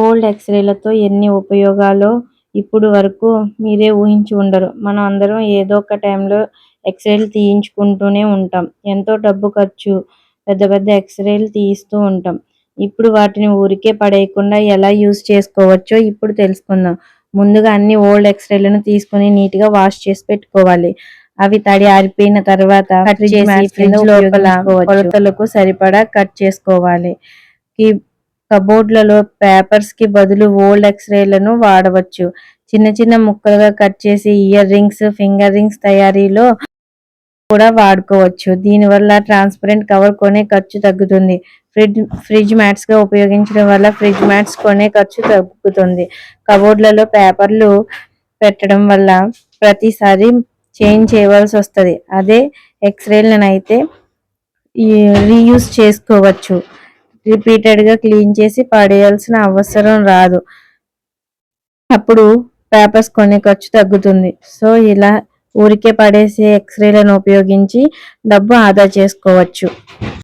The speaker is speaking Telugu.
ఓల్డ్ ఎక్స్రేలతో ఎన్ని ఉపయోగాలో ఇప్పుడు వరకు మీరే ఊహించి ఉండరు. మనం అందరం ఏదో ఒక టైంలో ఎక్స్రేలు తీయించుకుంటూనే ఉంటాం. ఎంతో డబ్బు ఖర్చు పెద్ద పెద్ద ఎక్స్రేలు తీయిస్తూ ఉంటాం. ఇప్పుడు వాటిని ఊరికే పడేయకుండా ఎలా యూజ్ చేసుకోవచ్చో ఇప్పుడు తెలుసుకుందాం. ముందుగా అన్ని ఓల్డ్ ఎక్స్రేలను తీసుకుని నీట్గా వాష్ చేసి పెట్టుకోవాలి. అవి తడి ఆరిపోయిన తర్వాత కట్ చేసి ఫ్రిడ్జ్ లోపల కొలతలకు సరిపడా కట్ చేసుకోవాలి. కబోర్డ్లలో పేపర్స్కి బదులు ఓల్డ్ ఎక్స్రేలను వాడవచ్చు. చిన్న చిన్న ముక్కలుగా కట్ చేసి ఇయర్ రింగ్స్, ఫింగర్ రింగ్స్ తయారీలో కూడా వాడుకోవచ్చు. దీనివల్ల ట్రాన్స్పరెంట్ కవర్ కొనే ఖర్చు తగ్గుతుంది. ఫ్రిడ్జ్ ఫ్రిడ్జ్ మ్యాట్స్గా ఉపయోగించడం వల్ల ఫ్రిడ్జ్ మ్యాట్స్ కొనే ఖర్చు తగ్గుతుంది. కబోర్డ్లలో పేపర్లు పెట్టడం వల్ల ప్రతిసారి చేంజ్ చేయవలసి వస్తుంది అదే ఎక్స్రేలను అయితే రీయూస్ చేసుకోవచ్చు. రిపీటెడ్గా క్లీన్ చేసి పడేయాల్సిన అవసరం రాదు. అప్పుడు పేపర్స్ కొనే ఖర్చు తగ్గుతుంది. సో ఇలా ఊరికే పడేసే ఎక్స్రేలను ఉపయోగించి డబ్బు ఆదా చేసుకోవచ్చు.